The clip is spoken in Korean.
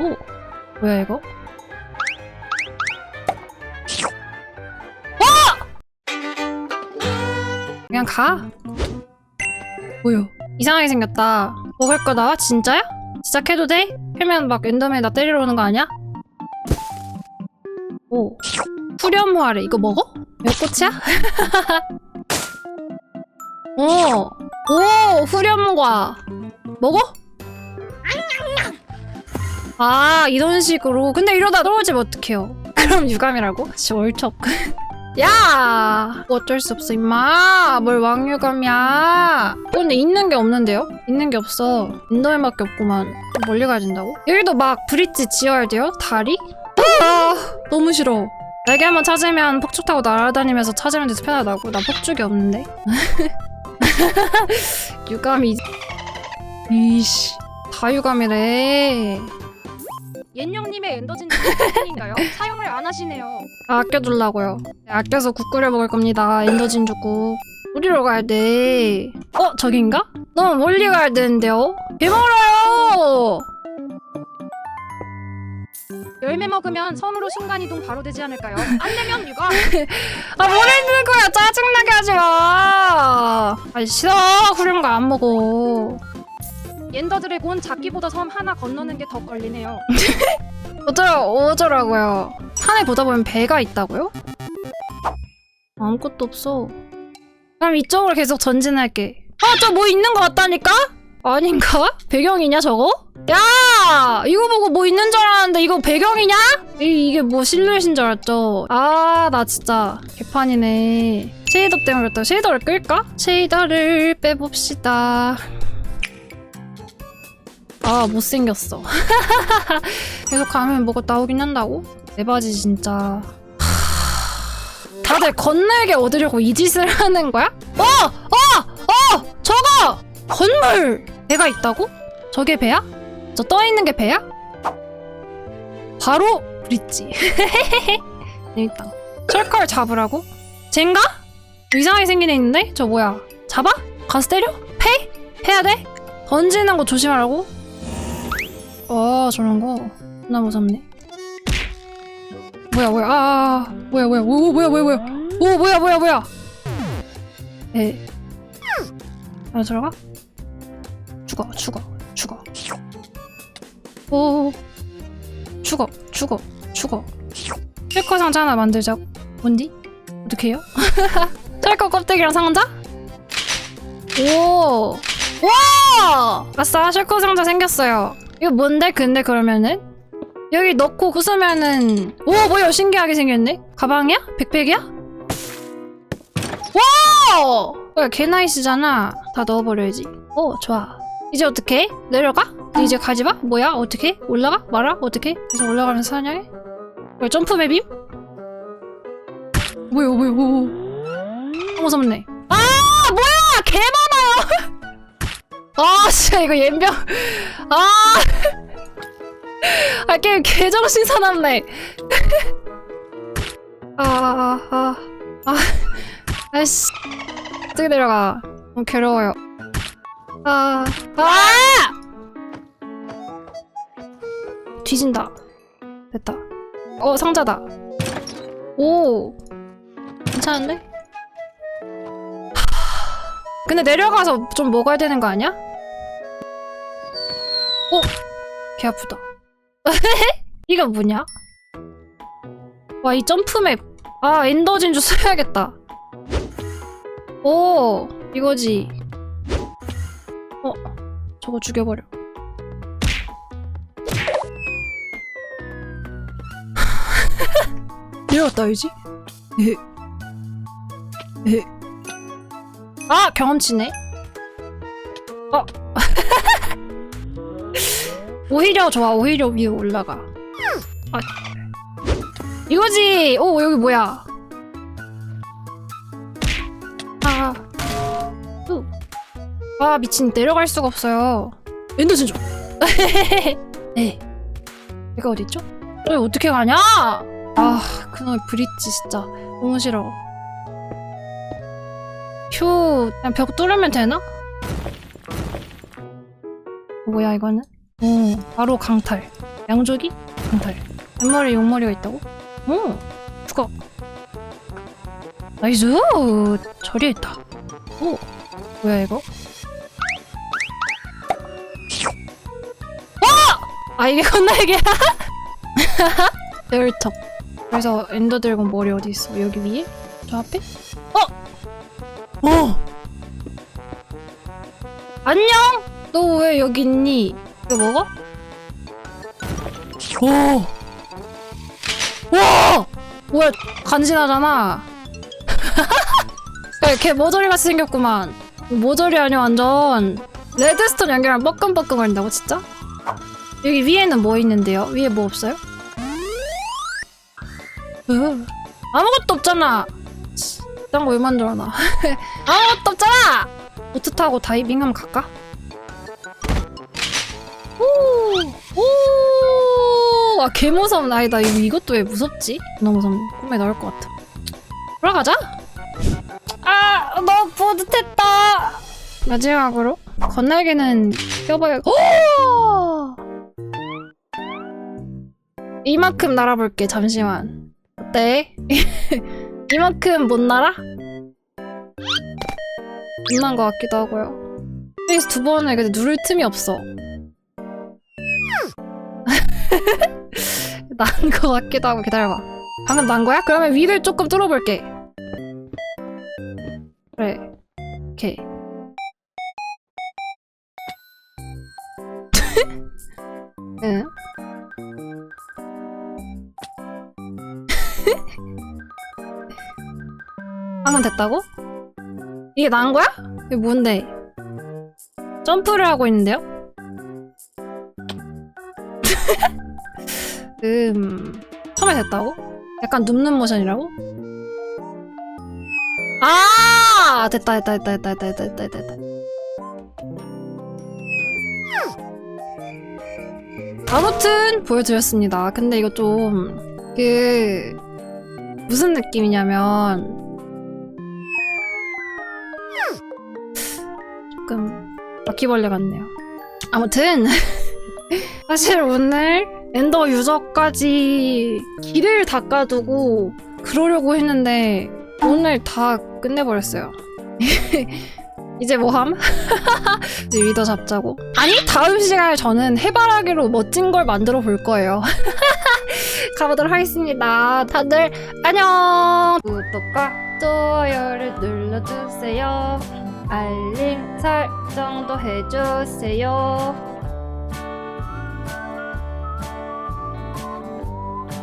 오 뭐야 이거? 와! 그냥 가. 뭐야? 이상하게 생겼다. 먹을 거다? 진짜야? 시작해도 돼? 하면 막 엔더맨 나 때리러 오는 거 아니야? 오. 후렴무아래 이거 먹어? 몇 꽃이야? 오. 오, 후렴과. 먹어? 아, 이런 식으로. 근데 이러다 떨어지면 어떡해요? 그럼 유감이라고? 진짜 월척. 야! 뭐 어쩔 수 없어, 임마. 뭘 왕유감이야. 어, 근데 있는 게 없는데요? 있는 게 없어. 인도에밖에 없구만. 좀 멀리 가야 된다고? 여기도 막 브릿지 지어야 돼요? 다리? 아, 너무 싫어. 날개 한번 찾으면 폭죽 타고 날아다니면서 찾으면 돼서 편하다고. 나 폭죽이 없는데. 유감이. 이씨. 다 유감이래. 옌영님의 엔더진 인가요? 사용을 안 하시네요. 아, 아껴둘라고요. 네, 아껴서 국 끓여 먹을 겁니다. 엔더진주국. 어디로 가야 돼? 어, 저긴가? 너무 멀리 가야 되는데요? 개 멀어요! 열매 먹으면 섬으로 순간 이동 바로 되지 않을까요? 안 되면 육아. 아, 뭘 했는 거야? 짜증나게 하지 마! 아, 싫어. 후렴 거안 먹어. 엔더 드래곤 잡기보다 섬 하나 건너는 게 더 걸리네요. 어쩌라, 어쩌라고요. 산에 보다 보면 배가 있다고요? 아무것도 없어. 그럼 이쪽으로 계속 전진할게. 아, 저 뭐 있는 것 같다니까? 아닌가? 배경이냐, 저거? 야! 이거 보고 뭐 있는 줄 알았는데 이거 배경이냐? 이, 이게 뭐 실루엣인 줄 알았죠? 아, 나 진짜 개판이네. 쉐이더 때문에 그랬다. 쉐이더를 끌까? 쉐이더를 빼봅시다. 아, 못생겼어. 계속 가면 뭐가 나오긴 한다고? 내 바지 진짜 하... 다들 건널게 얻으려고 이 짓을 하는 거야? 어! 어! 어! 저거! 건물! 배가 있다고? 저게 배야? 저 떠있는 게 배야? 바로 브릿지 일단 철컬 잡으라고? 쟨가? 이상하게 생긴 애 있는데? 저 뭐야? 잡아? 가서 때려? 패? 해야 돼? 던지는 거 조심하라고? 어 저런 거? 나 무섭네. 뭐야 뭐야 아, 아 뭐야 뭐야 오 뭐야 뭐야 뭐야. 오 뭐야 뭐야 뭐야. 에. 하나 들어가? 죽어 죽어 죽어. 오. 죽어 죽어 죽어. 쉘커 상자 하나 만들자고. 뭔디? 어떻게 해요? 쉘커 껍데기랑 상자? 오 와! 아싸 쉘커 상자 생겼어요 이거 뭔데 근데 그러면은 여기 넣고 부수면은 오 뭐야 신기하게 생겼네 가방이야? 백팩이야? 와! 뭐야 개나이스잖아 다 넣어버려야지 오 좋아 이제 어떻게 내려가? 이제 가지마? 뭐야 어떻게 올라가? 말아? 어떻게 그래서 올라가면서 사냥해? 뭐야 점프 맵임? 뭐야 뭐야 뭐야 어, 무섭네 아 뭐야 개 많아요 아 진짜 이거 옌병 아 아 게임 개정신 사납네. 아, 아, 아, 아, 아이씨. 어떻게 내려가? 너무 괴로워요. 아, 아! 뒤진다. 됐다. 어, 상자다. 오, 괜찮은데? 하, 근데 내려가서 좀 먹어야 되는 거 아니야? 어? 개 아프다. 이거 뭐냐? 와, 이 점프맵. 아, 엔더 진주 써야겠다. 오, 이거지. 어, 저거 죽여버려. 내려갔다 와야지. 에. 에. 아, 경험치네. 어. 오히려 좋아 오히려 위에 올라가. 아. 이거지! 오 여기 뭐야? 아, 후. 아 미친. 내려갈 수가 없어요. 엔더 진주 네. 얘가 어딨죠? 여기 어떻게 가냐? 아 그놈의 브릿지 진짜 너무 싫어. 휴 그냥 벽 뚫으면 되나? 뭐야 이거는? 오, 바로 강탈. 양조기? 강탈. 뱃머리 용머리가 있다고? 오, 죽어. 나이스! 저리에 있다. 오, 뭐야 이거? 와! 아 이게 건날개야? 열척. 그래서 엔더 드래곤 머리 어디 있어? 여기 위에? 저 앞에? 어! 어! 안녕! 너 왜 여기 있니? 이거 먹어? 오! 와! 뭐야, 간지나잖아. 야, 걔 모조리 같이 생겼구만. 모조리 아니야, 완전. 레드스톤 연기랑 뻐끔뻐끔 거린다고, 진짜? 여기 위에는 뭐 있는데요? 위에 뭐 없어요? 으, 아무것도 없잖아. 딴거 왜 만들어놔? 아무것도 없잖아! 보트 타고 다이빙 한번 갈까? 오! 아, 개 무섭네. 아니다. 이거, 이것도 왜 무섭지? 너무 무섭네. 꿈에 나올 것 같아. 돌아가자! 아! 너무 뿌듯했다! 마지막으로 건날개는 껴봐야 오! 이만큼 날아볼게 잠시만 어때? 이만큼 못 날아? 못난 것 같기도 하고요 스페이스 두 번을 근데 누를 틈이 없어 난 것 같기도 하고 기다려봐 방금 난 거야? 그러면 위를 조금 뚫어볼게 그래 오케이 응 방금 됐다고? 이게 나은 거야? 이게 뭔데? 점프를 하고 있는데요? 음 처음에 됐다고? 약간 눕는 모션이라고? 아 됐다 됐다 됐다 됐다 됐다 됐다 됐다 아무튼 보여드렸습니다 근데 이거 좀 그 무슨 느낌이냐면 조금 바퀴벌레 같네요 아무튼 사실 오늘 엔더 유저까지 길을 닦아두고 그러려고 했는데 오늘 다 끝내버렸어요. 이제 뭐함? 이제 리더 잡자고? 아니 다음 시간에 저는 해바라기로 멋진 걸 만들어 볼 거예요. 가보도록 하겠습니다. 다들 안녕. 구독과 좋아요를 눌러주세요. 알림 설정도 해주세요.